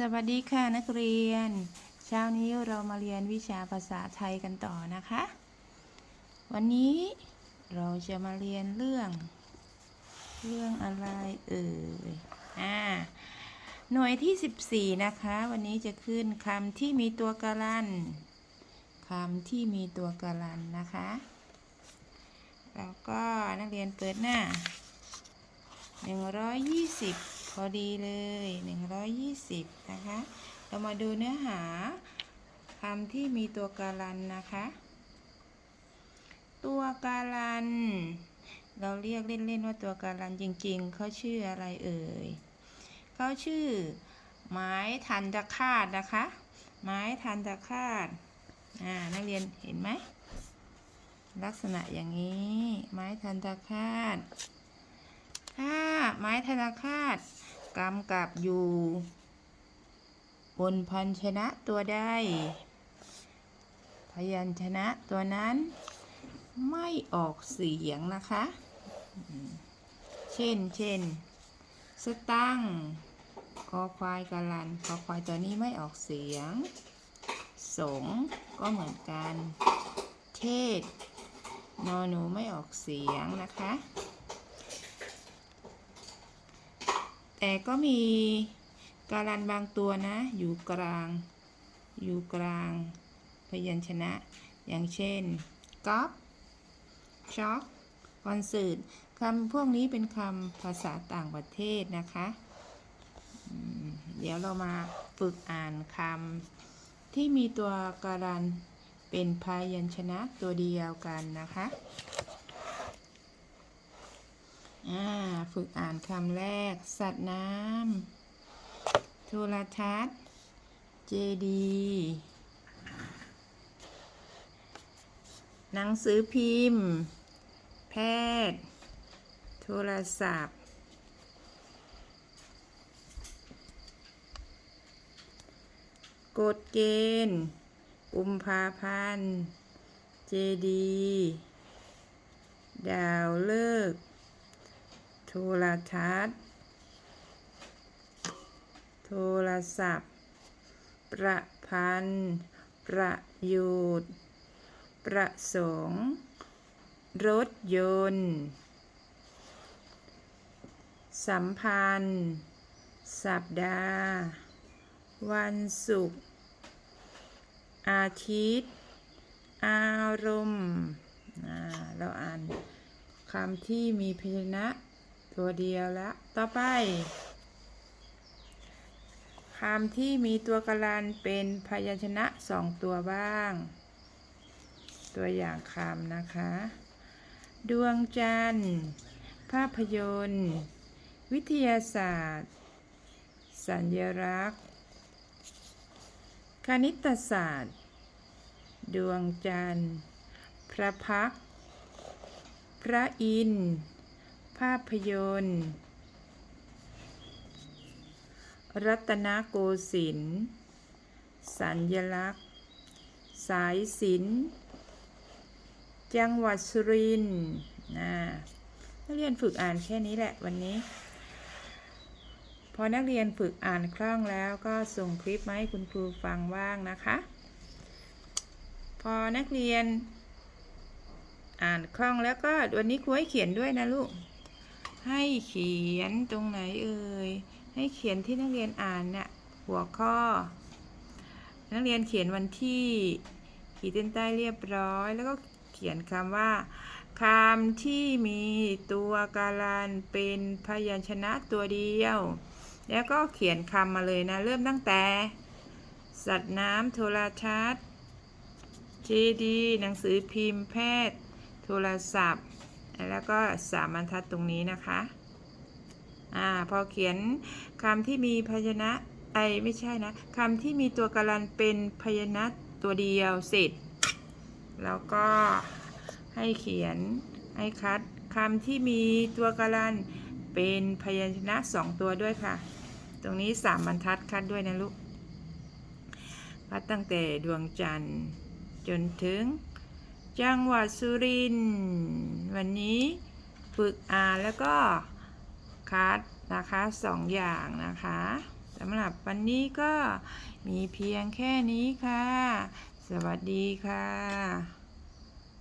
สวัสดีค่ะนักเรียน เช้านี้เรามาเรียนวิชาภาษาไทยกันต่อนะคะ วันนี้เราจะมาเรียนเรื่อง เรื่องอะไรเอ่ยอ่าหน่วยที่ 14 นะคะ วันนี้จะขึ้นคำที่มีตัวการันคำที่มีตัวการันนะคะ แล้วก็นักเรียนเปิดหน้า 120 พอดีเลย 120 นะคะ เรามาดูเนื้อหาคำที่มีตัวการันนะคะ ตัวการัน เราเรียกเล่น ๆ ว่าตัวการันจริง ๆ เขาชื่ออะไรเอ่ยเขาชื่อ ไม้ทันตคาตนะคะ ไม้ทันตคาตอ่านักเรียนเห็นไหมลักษณะอย่างนี้ ไม้ทันตคาตถ้า ไม้ธนาคาตกำกับอยู่ บนพันชนะตัวใดพยัญชนะตัวนั้น ไม่ออกเสียงนะคะ เช่น เช่น สตั้งคอควายกาลันคอควายตัวนี้ไม่ออกเสียง สงก็เหมือนกัน เทศ นอหนูไม่ออกเสียงนะคะ แต่ก็มีการันบางตัวนะ อยู่กลาง อยู่กลาง พยัญชนะ อย่างเช่นก๊อปช็อกคอนเสิร์ตคำพวกนี้เป็นคำภาษาต่างประเทศนะคะ เดี๋ยวเรามาฝึกอ่านคำที่มีตัวการันเป็นพยัญชนะตัวเดียวกันนะคะ อ่า ฝึกอ่านคำแรก สัตว์น้ำโทรทัศน์ เจดี หนังสือพิมพ์ แพทย์ โทรศัพท์ กฎเกณฑ์กุมภาพันธ์ เจดี ดาวเลิกษ์ ทรทัศน์ โทรศัพท์ ประพันธ์ ประโยชน์ประสงค์ รถยนต์ สัมพันธ์ สัปดาห์ วันศุกร์ อาทิตย์ อารมณ์เราอ่านคำที่มีพยัญชนะ ตัวเดียวแล้วต่อไปคำที่มีตัวกรันเป็นพยัญชนะสองตัวบ้าง ตัวอย่างคำนะคะ ดวงจันทร์ ภาพยนตร์ วิทยาศาสตร์ สัญลักษณ์ คณิตศาสตร์ ดวงจันทร์ พระพัก พระอินทร์ ภาพยนตร์ รัตนโกสินทร์สัญลักษณ์ สายสินจังหวัดสุรินทร์นะนักเรียนฝึกอ่านแค่นี้แหละวันนี้ พอนักเรียนฝึกอ่านคล่องแล้วก็ส่งคลิปมาให้คุณครูฟังบ้างนะคะ พอนักเรียนอ่านคล่องแล้วก็วันนี้ครูให้เขียนด้วยนะลูก ให้เขียนตรงไหนเอ่ย ให้เขียนที่นักเรียนอ่านเนี่ยหัวข้อ นักเรียนเขียนวันที่ ขีดเส้นใต้เรียบร้อย แล้วก็เขียนคำว่าคำที่มีตัวการันเป็นพยัญชนะตัวเดียว แล้วก็เขียนคำมาเลยนะ เริ่มตั้งแต่ สัตว์น้ำโทรทัศน์เจดีหนังสือพิมพ์แพทย์ โทรศัพท์ แล้วก็สามบรรทัดตรงนี้นะคะอ่าพอเขียนคำที่มีพยัญชนะไอไม่ใช่นะคำที่มีตัวการันเป็นพยัญชนะตัวเดียวเสร็จ แล้วก็ให้เขียนให้คัดคำที่มีตัวการันเป็นพยัญชนะสองตัวด้วยค่ะ ตรงนี้สามบรรทัดคัดด้วยนะลูกคัดตั้งแต่ดวงจันทร์จนถึง จังหวัดสุรินทร์วันนี้ฝึกอ่านแล้วก็คัดนะคะสองอย่างนะคะสำหรับวันนี้ก็มีเพียงแค่นี้ค่ะ สวัสดีค่ะ